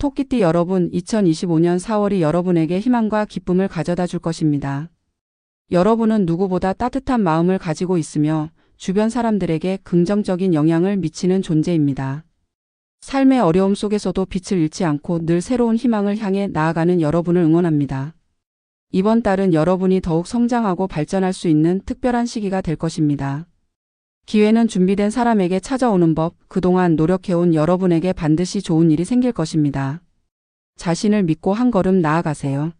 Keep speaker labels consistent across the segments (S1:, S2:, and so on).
S1: 토끼띠 여러분 2025년 4월이 여러분에게 희망과 기쁨을 가져다 줄 것입니다. 여러분은 누구보다 따뜻한 마음을 가지고 있으며 주변 사람들에게 긍정적인 영향을 미치는 존재입니다. 삶의 어려움 속에서도 빛을 잃지 않고 늘 새로운 희망을 향해 나아가는 여러분을 응원합니다. 이번 달은 여러분이 더욱 성장하고 발전할 수 있는 특별한 시기가 될 것입니다. 기회는 준비된 사람에게 찾아오는 법, 그동안 노력해온 여러분에게 반드시 좋은 일이 생길 것입니다. 자신을 믿고 한 걸음 나아가세요.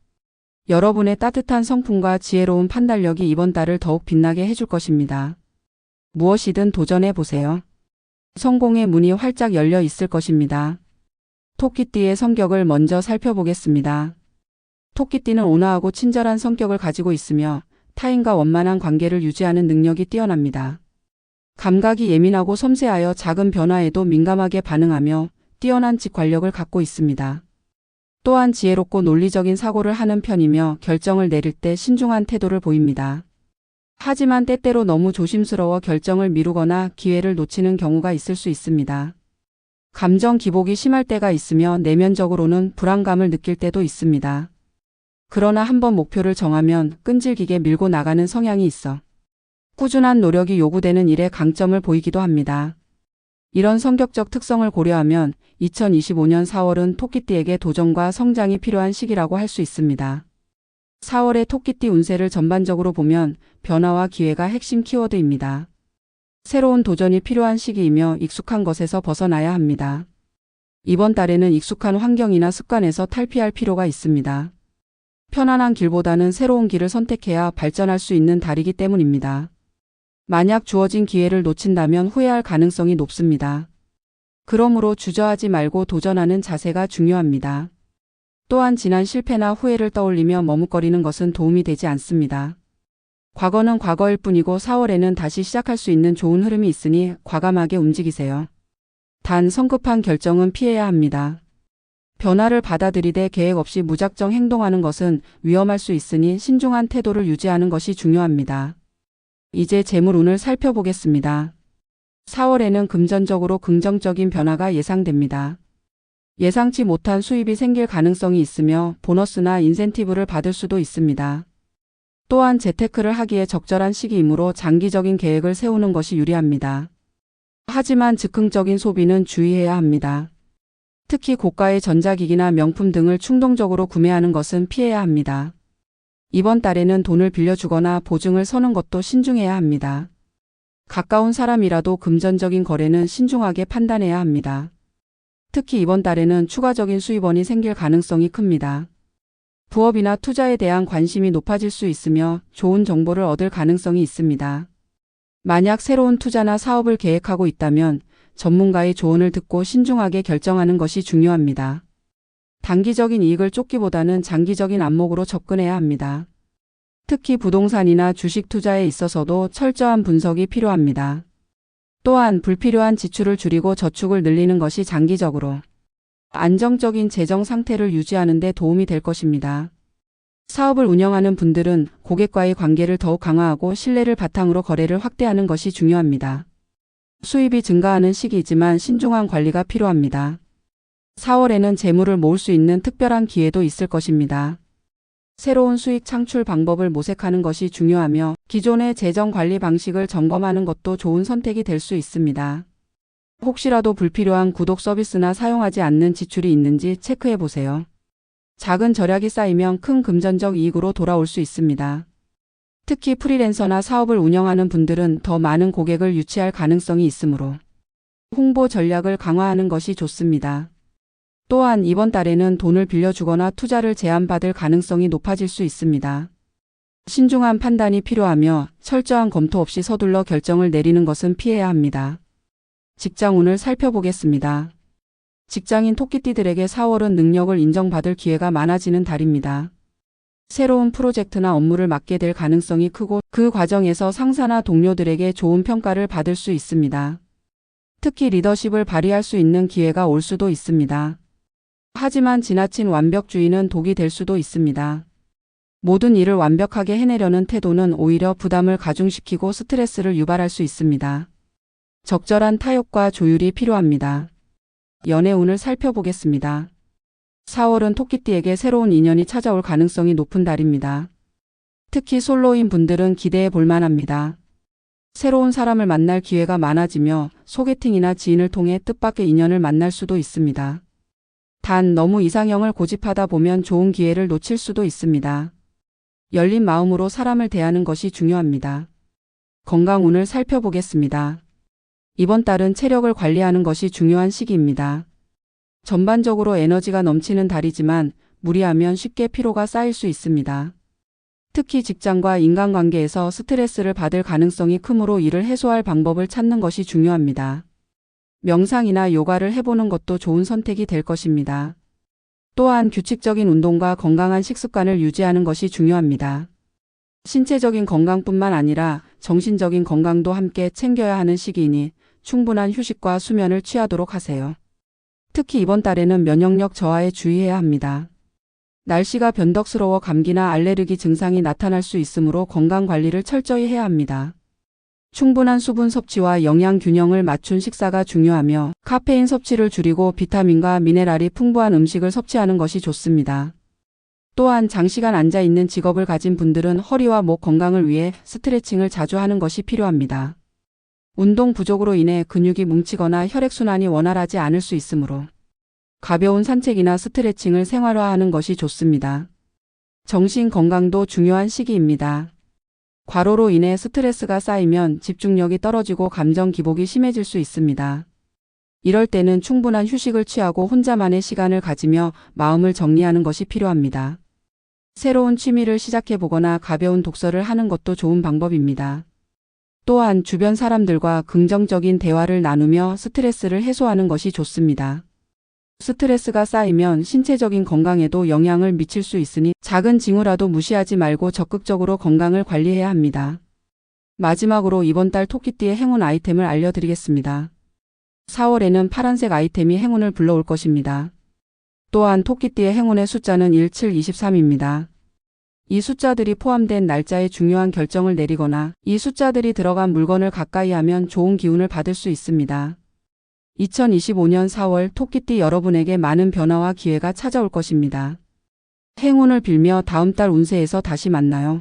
S1: 여러분의 따뜻한 성품과 지혜로운 판단력이 이번 달을 더욱 빛나게 해줄 것입니다. 무엇이든 도전해 보세요. 성공의 문이 활짝 열려 있을 것입니다. 토끼띠의 성격을 먼저 살펴보겠습니다. 토끼띠는 온화하고 친절한 성격을 가지고 있으며 타인과 원만한 관계를 유지하는 능력이 뛰어납니다. 감각이 예민하고 섬세하여 작은 변화에도 민감하게 반응하며 뛰어난 직관력을 갖고 있습니다. 또한 지혜롭고 논리적인 사고를 하는 편이며 결정을 내릴 때 신중한 태도를 보입니다. 하지만 때때로 너무 조심스러워 결정을 미루거나 기회를 놓치는 경우가 있을 수 있습니다. 감정 기복이 심할 때가 있으며 내면적으로는 불안감을 느낄 때도 있습니다. 그러나 한번 목표를 정하면 끈질기게 밀고 나가는 성향이 있어 꾸준한 노력이 요구되는 일에 강점을 보이기도 합니다. 이런 성격적 특성을 고려하면 2025년 4월은 토끼띠에게 도전과 성장이 필요한 시기라고 할 수 있습니다. 4월의 토끼띠 운세를 전반적으로 보면 변화와 기회가 핵심 키워드입니다. 새로운 도전이 필요한 시기이며 익숙한 것에서 벗어나야 합니다. 이번 달에는 익숙한 환경이나 습관에서 탈피할 필요가 있습니다. 편안한 길보다는 새로운 길을 선택해야 발전할 수 있는 달이기 때문입니다. 만약 주어진 기회를 놓친다면 후회할 가능성이 높습니다. 그러므로 주저하지 말고 도전하는 자세가 중요합니다. 또한 지난 실패나 후회를 떠올리며 머뭇거리는 것은 도움이 되지 않습니다. 과거는 과거일 뿐이고 4월에는 다시 시작할 수 있는 좋은 흐름이 있으니 과감하게 움직이세요. 단 성급한 결정은 피해야 합니다. 변화를 받아들이되 계획 없이 무작정 행동하는 것은 위험할 수 있으니 신중한 태도를 유지하는 것이 중요합니다. 이제 재물운을 살펴보겠습니다. 4월에는 금전적으로 긍정적인 변화가 예상됩니다. 예상치 못한 수입이 생길 가능성이 있으며 보너스나 인센티브를 받을 수도 있습니다. 또한 재테크를 하기에 적절한 시기이므로 장기적인 계획을 세우는 것이 유리합니다. 하지만 즉흥적인 소비는 주의해야 합니다. 특히 고가의 전자기기나 명품 등을 충동적으로 구매하는 것은 피해야 합니다. 이번 달에는 돈을 빌려주거나 보증을 서는 것도 신중해야 합니다. 가까운 사람이라도 금전적인 거래는 신중하게 판단해야 합니다. 특히 이번 달에는 추가적인 수입원이 생길 가능성이 큽니다. 부업이나 투자에 대한 관심이 높아질 수 있으며 좋은 정보를 얻을 가능성이 있습니다. 만약 새로운 투자나 사업을 계획하고 있다면 전문가의 조언을 듣고 신중하게 결정하는 것이 중요합니다. 단기적인 이익을 쫓기보다는 장기적인 안목으로 접근해야 합니다. 특히 부동산이나 주식 투자에 있어서도 철저한 분석이 필요합니다. 또한 불필요한 지출을 줄이고 저축을 늘리는 것이 장기적으로 안정적인 재정 상태를 유지하는 데 도움이 될 것입니다. 사업을 운영하는 분들은 고객과의 관계를 더욱 강화하고 신뢰를 바탕으로 거래를 확대하는 것이 중요합니다. 수입이 증가하는 시기이지만 신중한 관리가 필요합니다. 4월에는 재물을 모을 수 있는 특별한 기회도 있을 것입니다. 새로운 수익 창출 방법을 모색하는 것이 중요하며 기존의 재정 관리 방식을 점검하는 것도 좋은 선택이 될 수 있습니다. 혹시라도 불필요한 구독 서비스나 사용하지 않는 지출이 있는지 체크해 보세요. 작은 절약이 쌓이면 큰 금전적 이익으로 돌아올 수 있습니다. 특히 프리랜서나 사업을 운영하는 분들은 더 많은 고객을 유치할 가능성이 있으므로 홍보 전략을 강화하는 것이 좋습니다. 또한 이번 달에는 돈을 빌려주거나 투자를 제한받을 가능성이 높아질 수 있습니다. 신중한 판단이 필요하며 철저한 검토 없이 서둘러 결정을 내리는 것은 피해야 합니다. 직장 운을 살펴보겠습니다. 직장인 토끼띠들에게 4월은 능력을 인정받을 기회가 많아지는 달입니다. 새로운 프로젝트나 업무를 맡게 될 가능성이 크고 그 과정에서 상사나 동료들에게 좋은 평가를 받을 수 있습니다. 특히 리더십을 발휘할 수 있는 기회가 올 수도 있습니다. 하지만 지나친 완벽주의는 독이 될 수도 있습니다. 모든 일을 완벽하게 해내려는 태도는 오히려 부담을 가중시키고 스트레스를 유발할 수 있습니다. 적절한 타협과 조율이 필요합니다. 연애운을 살펴보겠습니다. 4월은 토끼띠에게 새로운 인연이 찾아올 가능성이 높은 달입니다. 특히 솔로인 분들은 기대해 볼 만합니다. 새로운 사람을 만날 기회가 많아지며 소개팅이나 지인을 통해 뜻밖의 인연을 만날 수도 있습니다. 단 너무 이상형을 고집하다 보면 좋은 기회를 놓칠 수도 있습니다. 열린 마음으로 사람을 대하는 것이 중요합니다. 건강운을 살펴보겠습니다. 이번 달은 체력을 관리하는 것이 중요한 시기입니다. 전반적으로 에너지가 넘치는 달이지만 무리하면 쉽게 피로가 쌓일 수 있습니다. 특히 직장과 인간관계에서 스트레스를 받을 가능성이 크므로 이를 해소할 방법을 찾는 것이 중요합니다. 명상이나 요가를 해보는 것도 좋은 선택이 될 것입니다. 또한 규칙적인 운동과 건강한 식습관을 유지하는 것이 중요합니다. 신체적인 건강뿐만 아니라 정신적인 건강도 함께 챙겨야 하는 시기이니 충분한 휴식과 수면을 취하도록 하세요. 특히 이번 달에는 면역력 저하에 주의해야 합니다. 날씨가 변덕스러워 감기나 알레르기 증상이 나타날 수 있으므로 건강 관리를 철저히 해야 합니다. 충분한 수분 섭취와 영양 균형을 맞춘 식사가 중요하며 카페인 섭취를 줄이고 비타민과 미네랄이 풍부한 음식을 섭취하는 것이 좋습니다. 또한 장시간 앉아 있는 직업을 가진 분들은 허리와 목 건강을 위해 스트레칭을 자주 하는 것이 필요합니다. 운동 부족으로 인해 근육이 뭉치거나 혈액순환이 원활하지 않을 수 있으므로 가벼운 산책이나 스트레칭을 생활화하는 것이 좋습니다. 정신 건강도 중요한 시기입니다. 과로로 인해 스트레스가 쌓이면 집중력이 떨어지고 감정 기복이 심해질 수 있습니다. 이럴 때는 충분한 휴식을 취하고 혼자만의 시간을 가지며 마음을 정리하는 것이 필요합니다. 새로운 취미를 시작해보거나 가벼운 독서를 하는 것도 좋은 방법입니다. 또한 주변 사람들과 긍정적인 대화를 나누며 스트레스를 해소하는 것이 좋습니다. 스트레스가 쌓이면 신체적인 건강에도 영향을 미칠 수 있으니 작은 징후라도 무시하지 말고 적극적으로 건강을 관리해야 합니다. 마지막으로 이번 달 토끼띠의 행운 아이템을 알려드리겠습니다. 4월에는 파란색 아이템이 행운을 불러올 것입니다. 또한 토끼띠의 행운의 숫자는 1, 7, 23입니다. 이 숫자들이 포함된 날짜에 중요한 결정을 내리거나 이 숫자들이 들어간 물건을 가까이 하면 좋은 기운을 받을 수 있습니다. 2025년 4월 토끼띠 여러분에게 많은 변화와 기회가 찾아올 것입니다. 행운을 빌며 다음 달 운세에서 다시 만나요.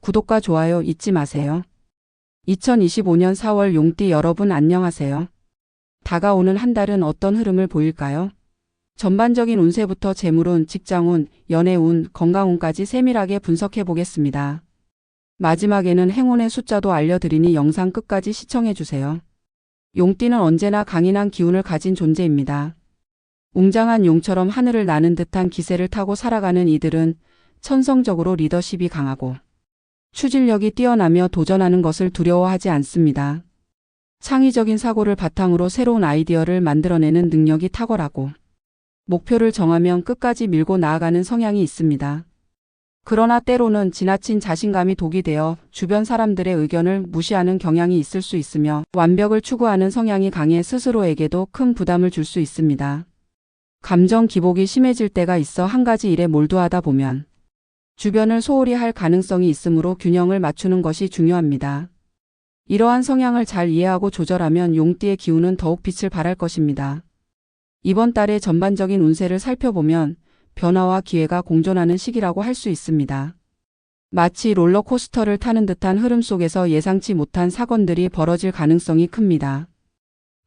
S1: 구독과 좋아요 잊지 마세요. 2025년 4월 용띠 여러분 안녕하세요. 다가오는 한 달은 어떤 흐름을 보일까요? 전반적인 운세부터 재물운, 직장운, 연애운, 건강운까지 세밀하게 분석해 보겠습니다. 마지막에는 행운의 숫자도 알려드리니 영상 끝까지 시청해주세요. 용띠는 언제나 강인한 기운을 가진 존재입니다. 웅장한 용처럼 하늘을 나는 듯한 기세를 타고 살아가는 이들은 천성적으로 리더십이 강하고 추진력이 뛰어나며 도전하는 것을 두려워하지 않습니다. 창의적인 사고를 바탕으로 새로운 아이디어를 만들어내는 능력이 탁월하고 목표를 정하면 끝까지 밀고 나아가는 성향이 있습니다. 그러나 때로는 지나친 자신감이 독이 되어 주변 사람들의 의견을 무시하는 경향이 있을 수 있으며 완벽을 추구하는 성향이 강해 스스로에게도 큰 부담을 줄 수 있습니다. 감정 기복이 심해질 때가 있어 한 가지 일에 몰두하다 보면 주변을 소홀히 할 가능성이 있으므로 균형을 맞추는 것이 중요합니다. 이러한 성향을 잘 이해하고 조절하면 용띠의 기운은 더욱 빛을 발할 것입니다. 이번 달의 전반적인 운세를 살펴보면 변화와 기회가 공존하는 시기라고 할 수 있습니다. 마치 롤러코스터를 타는 듯한 흐름 속에서 예상치 못한 사건들이 벌어질 가능성이 큽니다.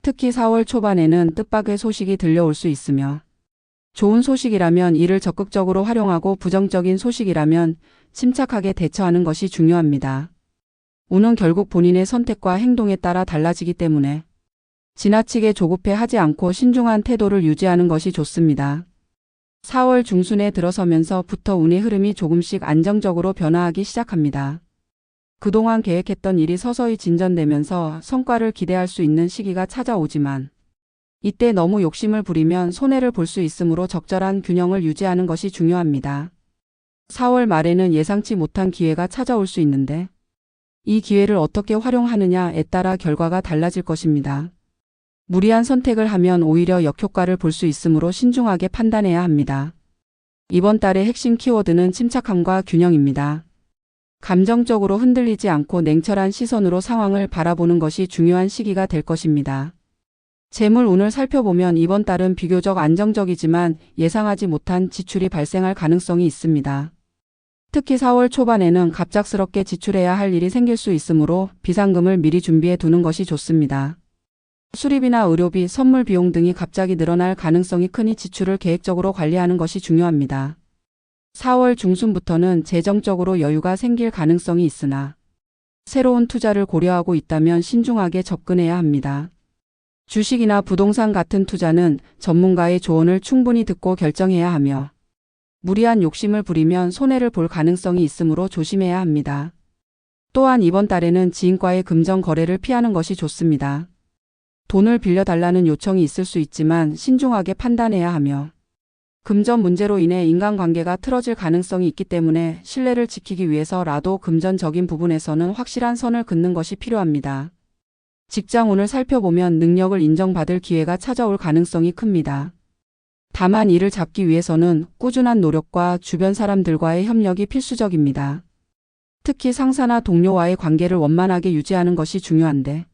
S1: 특히 4월 초반에는 뜻밖의 소식이 들려올 수 있으며 좋은 소식이라면 이를 적극적으로 활용하고 부정적인 소식이라면 침착하게 대처하는 것이 중요합니다. 운은 결국 본인의 선택과 행동에 따라 달라지기 때문에 지나치게 조급해 하지 않고 신중한 태도를 유지하는 것이 좋습니다. 4월 중순에 들어서면서부터 운의 흐름이 조금씩 안정적으로 변화하기 시작합니다. 그동안 계획했던 일이 서서히 진전되면서 성과를 기대할 수 있는 시기가 찾아오지만 이때 너무 욕심을 부리면 손해를 볼 수 있으므로 적절한 균형을 유지하는 것이 중요합니다. 4월 말에는 예상치 못한 기회가 찾아올 수 있는데 이 기회를 어떻게 활용하느냐에 따라 결과가 달라질 것입니다. 무리한 선택을 하면 오히려 역효과를 볼 수 있으므로 신중하게 판단해야 합니다. 이번 달의 핵심 키워드는 침착함과 균형입니다. 감정적으로 흔들리지 않고 냉철한 시선으로 상황을 바라보는 것이 중요한 시기가 될 것입니다. 재물 운을 살펴보면 이번 달은 비교적 안정적이지만 예상하지 못한 지출이 발생할 가능성이 있습니다. 특히 4월 초반에는 갑작스럽게 지출해야 할 일이 생길 수 있으므로 비상금을 미리 준비해 두는 것이 좋습니다. 수리비나 의료비, 선물 비용 등이 갑자기 늘어날 가능성이 크니 지출을 계획적으로 관리하는 것이 중요합니다. 4월 중순부터는 재정적으로 여유가 생길 가능성이 있으나 새로운 투자를 고려하고 있다면 신중하게 접근해야 합니다. 주식이나 부동산 같은 투자는 전문가의 조언을 충분히 듣고 결정해야 하며 무리한 욕심을 부리면 손해를 볼 가능성이 있으므로 조심해야 합니다. 또한 이번 달에는 지인과의 금전 거래를 피하는 것이 좋습니다. 돈을 빌려달라는 요청이 있을 수 있지만 신중하게 판단해야 하며 금전 문제로 인해 인간관계가 틀어질 가능성이 있기 때문에 신뢰를 지키기 위해서라도 금전적인 부분에서는 확실한 선을 긋는 것이 필요합니다. 직장운을 살펴보면 능력을 인정받을 기회가 찾아올 가능성이 큽니다. 다만 이를 잡기 위해서는 꾸준한 노력과 주변 사람들과의 협력이 필수적입니다. 특히 상사나 동료와의 관계를 원만하게 유지하는 것이 중요한데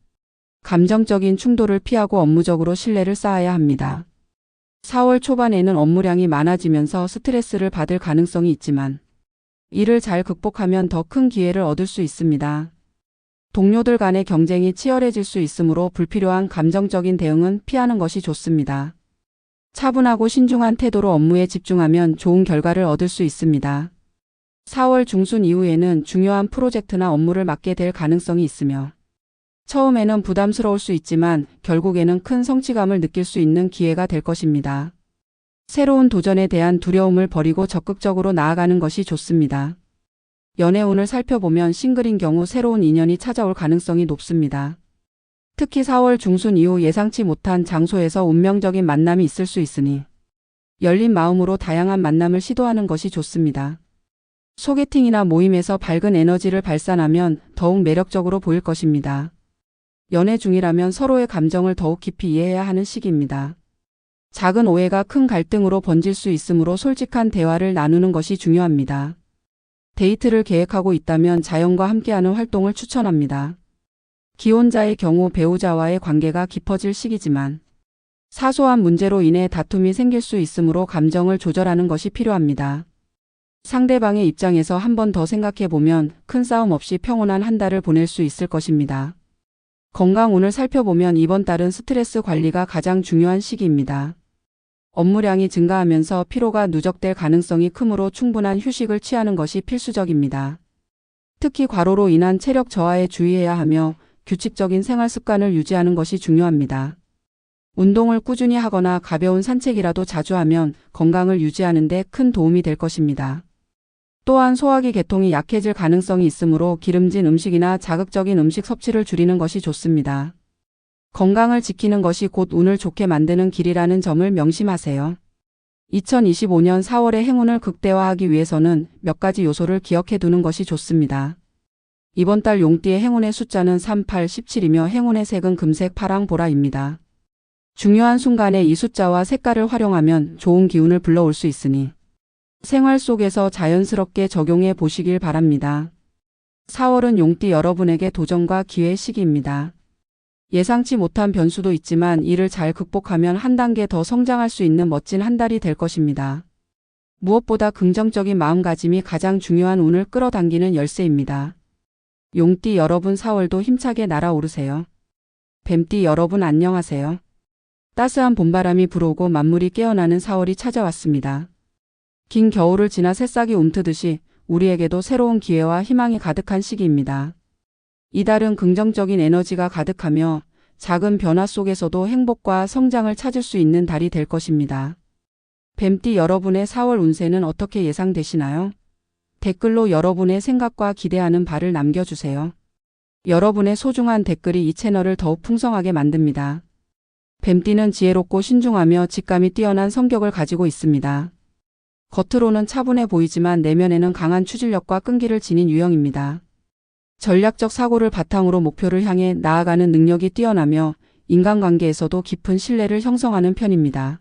S1: 감정적인 충돌을 피하고 업무적으로 신뢰를 쌓아야 합니다. 4월 초반에는 업무량이 많아지면서 스트레스를 받을 가능성이 있지만 이를 잘 극복하면 더 큰 기회를 얻을 수 있습니다. 동료들 간의 경쟁이 치열해질 수 있으므로 불필요한 감정적인 대응은 피하는 것이 좋습니다. 차분하고 신중한 태도로 업무에 집중하면 좋은 결과를 얻을 수 있습니다. 4월 중순 이후에는 중요한 프로젝트나 업무를 맡게 될 가능성이 있으며 처음에는 부담스러울 수 있지만 결국에는 큰 성취감을 느낄 수 있는 기회가 될 것입니다. 새로운 도전에 대한 두려움을 버리고 적극적으로 나아가는 것이 좋습니다. 연애운을 살펴보면 싱글인 경우 새로운 인연이 찾아올 가능성이 높습니다. 특히 4월 중순 이후 예상치 못한 장소에서 운명적인 만남이 있을 수 있으니 열린 마음으로 다양한 만남을 시도하는 것이 좋습니다. 소개팅이나 모임에서 밝은 에너지를 발산하면 더욱 매력적으로 보일 것입니다. 연애 중이라면 서로의 감정을 더욱 깊이 이해해야 하는 시기입니다. 작은 오해가 큰 갈등으로 번질 수 있으므로 솔직한 대화를 나누는 것이 중요합니다. 데이트를 계획하고 있다면 자연과 함께하는 활동을 추천합니다. 기혼자의 경우 배우자와의 관계가 깊어질 시기지만 사소한 문제로 인해 다툼이 생길 수 있으므로 감정을 조절하는 것이 필요합니다. 상대방의 입장에서 한 번 더 생각해 보면 큰 싸움 없이 평온한 한 달을 보낼 수 있을 것입니다. 건강 운을 살펴보면 이번 달은 스트레스 관리가 가장 중요한 시기입니다. 업무량이 증가하면서 피로가 누적될 가능성이 크므로 충분한 휴식을 취하는 것이 필수적입니다. 특히 과로로 인한 체력 저하에 주의해야 하며 규칙적인 생활 습관을 유지하는 것이 중요합니다. 운동을 꾸준히 하거나 가벼운 산책이라도 자주 하면 건강을 유지하는 데 큰 도움이 될 것입니다. 또한 소화기 개통이 약해질 가능성이 있으므로 기름진 음식이나 자극적인 음식 섭취를 줄이는 것이 좋습니다. 건강을 지키는 것이 곧 운을 좋게 만드는 길이라는 점을 명심하세요. 2025년 4월의 행운을 극대화하기 위해서는 몇 가지 요소를 기억해 두는 것이 좋습니다. 이번 달 용띠의 행운의 숫자는 3, 8, 17이며 행운의 색은 금색, 파랑, 보라입니다. 중요한 순간에 이 숫자와 색깔을 활용하면 좋은 기운을 불러올 수 있으니 생활 속에서 자연스럽게 적용해 보시길 바랍니다. 4월은 용띠 여러분에게 도전과 기회 시기입니다. 예상치 못한 변수도 있지만 이를 잘 극복하면 한 단계 더 성장할 수 있는 멋진 한 달이 될 것입니다. 무엇보다 긍정적인 마음가짐이 가장 중요한 운을 끌어당기는 열쇠입니다. 용띠 여러분 4월도 힘차게 날아오르세요. 뱀띠 여러분 안녕하세요. 따스한 봄바람이 불어오고 만물이 깨어나는 4월이 찾아왔습니다. 긴 겨울을 지나 새싹이 움트듯이 우리에게도 새로운 기회와 희망이 가득한 시기입니다. 이달은 긍정적인 에너지가 가득하며 작은 변화 속에서도 행복과 성장을 찾을 수 있는 달이 될 것입니다. 뱀띠 여러분의 4월 운세는 어떻게 예상되시나요? 댓글로 여러분의 생각과 기대하는 바를 남겨주세요. 여러분의 소중한 댓글이 이 채널을 더욱 풍성하게 만듭니다. 뱀띠는 지혜롭고 신중하며 직감이 뛰어난 성격을 가지고 있습니다. 겉으로는 차분해 보이지만 내면에는 강한 추진력과 끈기를 지닌 유형입니다. 전략적 사고를 바탕으로 목표를 향해 나아가는 능력이 뛰어나며 인간관계에서도 깊은 신뢰를 형성하는 편입니다.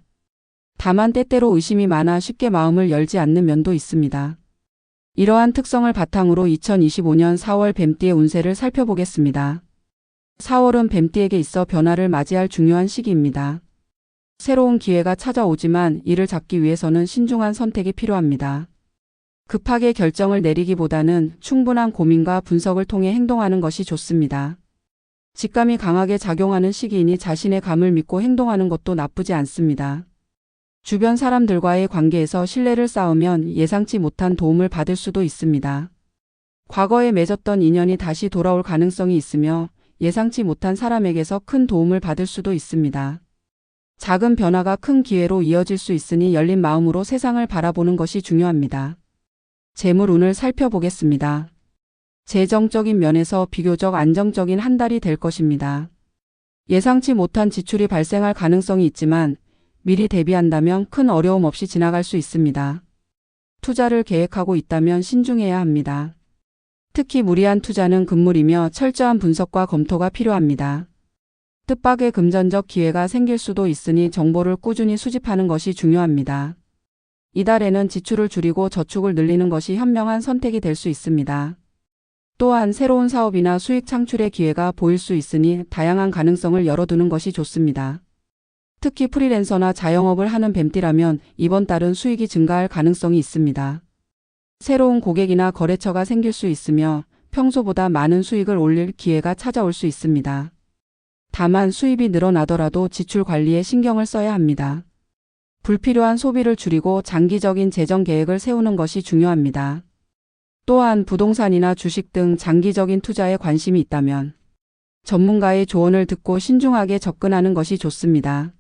S1: 다만 때때로 의심이 많아 쉽게 마음을 열지 않는 면도 있습니다. 이러한 특성을 바탕으로 2025년 4월 뱀띠의 운세를 살펴보겠습니다. 4월은 뱀띠에게 있어 변화를 맞이할 중요한 시기입니다. 새로운 기회가 찾아오지만 이를 잡기 위해서는 신중한 선택이 필요합니다. 급하게 결정을 내리기보다는 충분한 고민과 분석을 통해 행동하는 것이 좋습니다. 직감이 강하게 작용하는 시기이니 자신의 감을 믿고 행동하는 것도 나쁘지 않습니다. 주변 사람들과의 관계에서 신뢰를 쌓으면 예상치 못한 도움을 받을 수도 있습니다. 과거에 맺었던 인연이 다시 돌아올 가능성이 있으며 예상치 못한 사람에게서 큰 도움을 받을 수도 있습니다. 작은 변화가 큰 기회로 이어질 수 있으니 열린 마음으로 세상을 바라보는 것이 중요합니다. 재물 운을 살펴보겠습니다. 재정적인 면에서 비교적 안정적인 한 달이 될 것입니다. 예상치 못한 지출이 발생할 가능성이 있지만 미리 대비한다면 큰 어려움 없이 지나갈 수 있습니다. 투자를 계획하고 있다면 신중해야 합니다. 특히 무리한 투자는 금물이며 철저한 분석과 검토가 필요합니다. 뜻밖의 금전적 기회가 생길 수도 있으니 정보를 꾸준히 수집하는 것이 중요합니다. 이달에는 지출을 줄이고 저축을 늘리는 것이 현명한 선택이 될 수 있습니다. 또한 새로운 사업이나 수익 창출의 기회가 보일 수 있으니 다양한 가능성을 열어두는 것이 좋습니다. 특히 프리랜서나 자영업을 하는 뱀띠라면 이번 달은 수익이 증가할 가능성이 있습니다. 새로운 고객이나 거래처가 생길 수 있으며 평소보다 많은 수익을 올릴 기회가 찾아올 수 있습니다. 다만 수입이 늘어나더라도 지출 관리에 신경을 써야 합니다. 불필요한 소비를 줄이고 장기적인 재정 계획을 세우는 것이 중요합니다. 또한 부동산이나 주식 등 장기적인 투자에 관심이 있다면 전문가의 조언을 듣고 신중하게 접근하는 것이 좋습니다.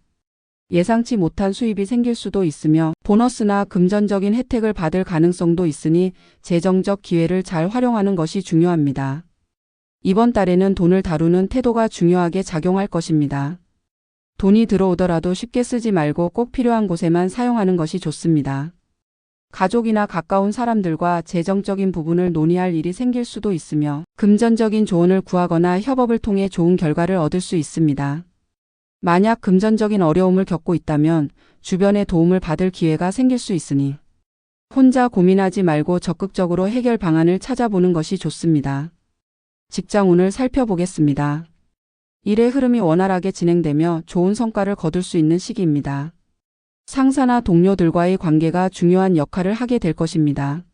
S1: 예상치 못한 수입이 생길 수도 있으며 보너스나 금전적인 혜택을 받을 가능성도 있으니 재정적 기회를 잘 활용하는 것이 중요합니다. 이번 달에는 돈을 다루는 태도가 중요하게 작용할 것입니다. 돈이 들어오더라도 쉽게 쓰지 말고 꼭 필요한 곳에만 사용하는 것이 좋습니다. 가족이나 가까운 사람들과 재정적인 부분을 논의할 일이 생길 수도 있으며 금전적인 조언을 구하거나 협업을 통해 좋은 결과를 얻을 수 있습니다. 만약 금전적인 어려움을 겪고 있다면 주변의 도움을 받을 기회가 생길 수 있으니 혼자 고민하지 말고 적극적으로 해결 방안을 찾아보는 것이 좋습니다. 직장운을 살펴보겠습니다. 일의 흐름이 원활하게 진행되며 좋은 성과를 거둘 수 있는 시기입니다. 상사나 동료들과의 관계가 중요한 역할을 하게 될 것입니다.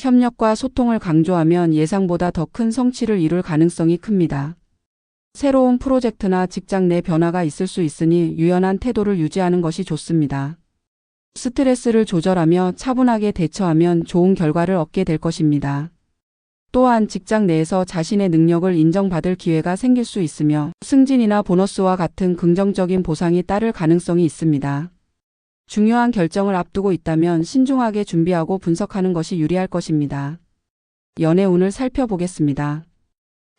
S1: 협력과 소통을 강조하면 예상보다 더 큰 성취를 이룰 가능성이 큽니다. 새로운 프로젝트나 직장 내 변화가 있을 수 있으니 유연한 태도를 유지하는 것이 좋습니다. 스트레스를 조절하며 차분하게 대처하면 좋은 결과를 얻게 될 것입니다. 또한 직장 내에서 자신의 능력을 인정받을 기회가 생길 수 있으며 승진이나 보너스와 같은 긍정적인 보상이 따를 가능성이 있습니다. 중요한 결정을 앞두고 있다면 신중하게 준비하고 분석하는 것이 유리할 것입니다. 연애 운을 살펴보겠습니다.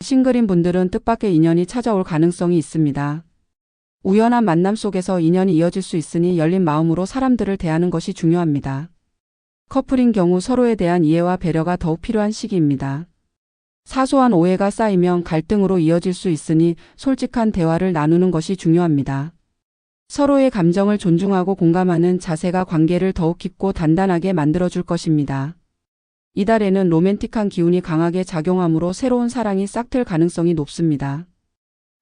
S1: 싱글인 분들은 뜻밖의 인연이 찾아올 가능성이 있습니다. 우연한 만남 속에서 인연이 이어질 수 있으니 열린 마음으로 사람들을 대하는 것이 중요합니다. 커플인 경우 서로에 대한 이해와 배려가 더욱 필요한 시기입니다. 사소한 오해가 쌓이면 갈등으로 이어질 수 있으니 솔직한 대화를 나누는 것이 중요합니다. 서로의 감정을 존중하고 공감하는 자세가 관계를 더욱 깊고 단단하게 만들어줄 것입니다. 이달에는 로맨틱한 기운이 강하게 작용하므로 새로운 사랑이 싹틀 가능성이 높습니다.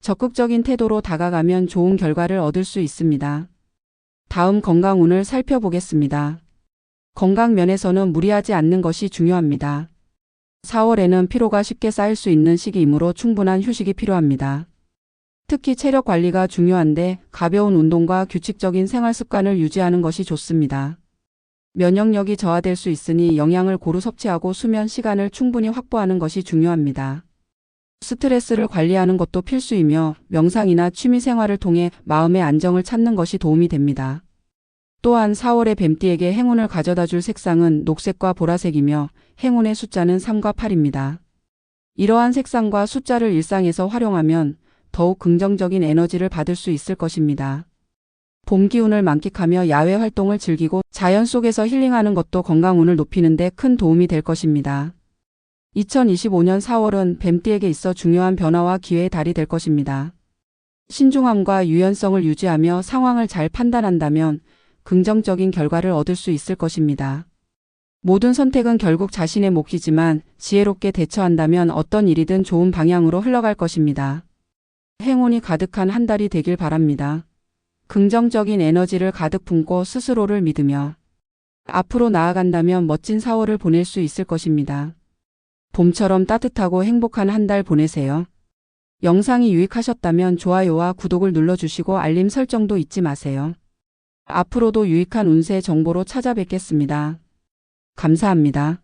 S1: 적극적인 태도로 다가가면 좋은 결과를 얻을 수 있습니다. 다음 건강운을 살펴보겠습니다. 건강 면에서는 무리하지 않는 것이 중요합니다. 4월에는 피로가 쉽게 쌓일 수 있는 시기이므로 충분한 휴식이 필요합니다. 특히 체력 관리가 중요한데 가벼운 운동과 규칙적인 생활 습관을 유지하는 것이 좋습니다. 면역력이 저하될 수 있으니 영양을 고루 섭취하고 수면 시간을 충분히 확보하는 것이 중요합니다. 스트레스를 관리하는 것도 필수이며 명상이나 취미 생활을 통해 마음의 안정을 찾는 것이 도움이 됩니다. 또한 4월의 뱀띠에게 행운을 가져다 줄 색상은 녹색과 보라색이며 행운의 숫자는 3과 8입니다. 이러한 색상과 숫자를 일상에서 활용하면 더욱 긍정적인 에너지를 받을 수 있을 것입니다. 봄 기운을 만끽하며 야외 활동을 즐기고 자연 속에서 힐링하는 것도 건강운을 높이는 데 큰 도움이 될 것입니다. 2025년 4월은 뱀띠에게 있어 중요한 변화와 기회의 달이 될 것입니다. 신중함과 유연성을 유지하며 상황을 잘 판단한다면 긍정적인 결과를 얻을 수 있을 것입니다. 모든 선택은 결국 자신의 몫이지만 지혜롭게 대처한다면 어떤 일이든 좋은 방향으로 흘러갈 것입니다. 행운이 가득한 한 달이 되길 바랍니다. 긍정적인 에너지를 가득 품고 스스로를 믿으며 앞으로 나아간다면 멋진 4월을 보낼 수 있을 것입니다. 봄처럼 따뜻하고 행복한 한 달 보내세요. 영상이 유익하셨다면 좋아요와 구독을 눌러주시고 알림 설정도 잊지 마세요. 앞으로도 유익한 운세 정보로 찾아뵙겠습니다. 감사합니다.